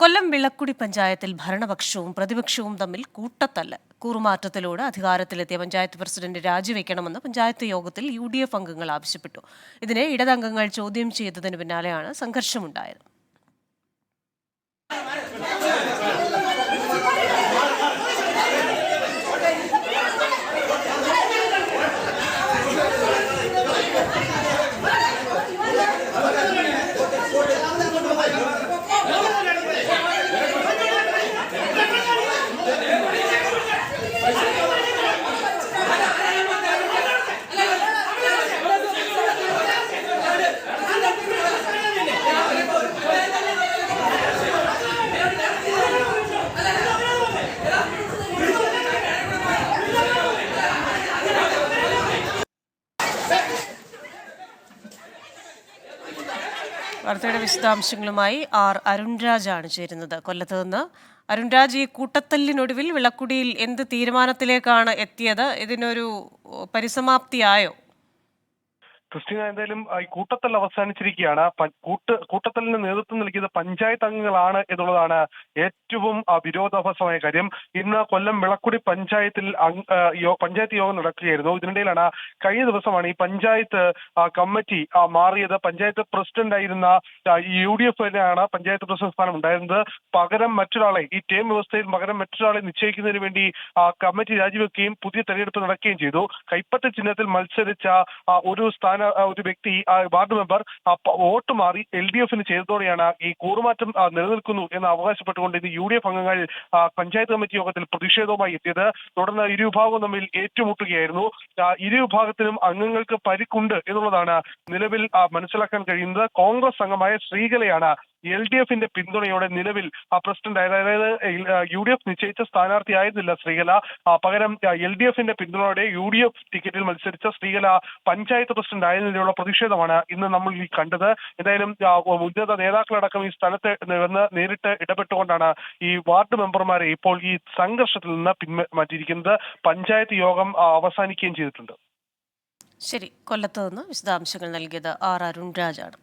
കൊല്ലം വിളക്കുടി പഞ്ചായത്തിൽ ഭരണപക്ഷവും പ്രതിപക്ഷവും തമ്മിൽ കൂട്ടത്തല്ല. കൂറുമാറ്റത്തിലൂടെ അധികാരത്തിലെത്തിയ പഞ്ചായത്ത് പ്രസിഡന്റ് രാജിവെക്കണമെന്ന് പഞ്ചായത്ത് യോഗത്തിൽ യു ഡി എഫ് അംഗങ്ങൾ ആവശ്യപ്പെട്ടു. ഇതിനെ ഇടതംഗങ്ങൾ ചോദ്യം ചെയ്തതിന് പിന്നാലെയാണ് സംഘർഷമുണ്ടായത്. വാർത്തയുടെ വിശദാംശങ്ങളുമായി ആർ അരുൺരാജാണ് ചേരുന്നത്. കൊല്ലത്ത് നിന്ന് അരുൺരാജ് ഈ കൂട്ടത്തല്ലിനൊടുവിൽ വിളക്കുടിയിൽ എന്ത് തീരുമാനത്തിലേക്കാണ് എത്തിയത്? ഇതിനൊരു പരിസമാപ്തിയായോ? ക്രിസ്റ്റീന എന്തായാലും ഈ കൂട്ടത്തൽ അവസാനിച്ചിരിക്കുകയാണ്. കൂട്ട് കൂട്ടത്തലിന് നേതൃത്വം നൽകിയത് പഞ്ചായത്ത് അംഗങ്ങളാണ് എന്നുള്ളതാണ് ഏറ്റവും വിരോധാഭാസമായ കാര്യം. ഇന്ന് കൊല്ലം വിളക്കുടി പഞ്ചായത്തിൽ പഞ്ചായത്ത് യോഗം നടക്കുകയായിരുന്നു. ഇതിനിടയിലാണ് കഴിഞ്ഞ ദിവസമാണ് ഈ പഞ്ചായത്ത് കമ്മിറ്റി മാറിയത്. പഞ്ചായത്ത് പ്രസിഡന്റ് ആയിരുന്ന യു ഡി എഫിനാണ് പഞ്ചായത്ത് പ്രസിഡന്റ് സ്ഥാനം ഉണ്ടായിരുന്നത്. പകരം മറ്റൊരാളെ ഈ ടേം വ്യവസ്ഥയിൽ പകരം മറ്റൊരാളെ നിശ്ചയിക്കുന്നതിന് വേണ്ടി കമ്മിറ്റി രാജിവെക്കുകയും പുതിയ തെരഞ്ഞെടുപ്പ് നടക്കുകയും ചെയ്തു. കൈപ്പറ്റ ചിഹ്നത്തിൽ മത്സരിച്ച ഒരു സ്ഥാന ആ, ഒരു വ്യക്തി വാർഡ് മെമ്പർ വോട്ട് മാറി എൽ ഡി എഫിന് ചെയ്തതോടെയാണ് ഈ കൂറുമാറ്റം നിലനിൽക്കുന്നു എന്ന് അവകാശപ്പെട്ടുകൊണ്ട് ഇന്ന് യു ഡി എഫ് അംഗങ്ങൾ പഞ്ചായത്ത് കമ്മിറ്റി യോഗത്തിൽ പ്രതിഷേധവുമായി എത്തിയത്. തുടർന്ന് ഇരു വിഭാഗവും തമ്മിൽ ഏറ്റുമുട്ടുകയായിരുന്നു. ഇരു വിഭാഗത്തിലും അംഗങ്ങൾക്ക് പരിക്കുണ്ട് എന്നുള്ളതാണ് നിലവിൽ മനസ്സിലാക്കാൻ കഴിയുന്നത്. കോൺഗ്രസ് അംഗമായ ശ്രീകലയാണ് എൽ ഡി എഫിന്റെ പിന്തുണയോടെ നിലവിൽ പ്രസിഡന്റ് അതായത് യു ഡി എഫ് നിശ്ചയിച്ച സ്ഥാനാർത്ഥിയായിരുന്നില്ല ശ്രീകല. പകരം എൽ ഡി എഫിന്റെ പിന്തുണയോടെ യു ഡി എഫ് ടിക്കറ്റിൽ മത്സരിച്ച ശ്രീകല പഞ്ചായത്ത് പ്രസിഡന്റ് ആയതിനുള്ള പ്രതിഷേധമാണ് ഇന്ന് നമ്മൾ ഈ കണ്ടത്. എന്തായാലും ഉന്നത നേതാക്കളടക്കം ഈ സ്ഥലത്ത് വന്ന് നേരിട്ട് ഇടപെട്ടുകൊണ്ടാണ് ഈ വാർഡ് മെമ്പർമാരെ ഇപ്പോൾ ഈ സംഘർഷത്തിൽ നിന്ന് പിന്മാറ്റിയിരിക്കുന്നത് പഞ്ചായത്ത് യോഗം അവസാനിക്കുകയും ചെയ്തിട്ടുണ്ട്. ശരി. കൊല്ലത്ത് നിന്ന് വിശദാംശങ്ങൾ നൽകിയത് ആർ അരുൺരാജാണ്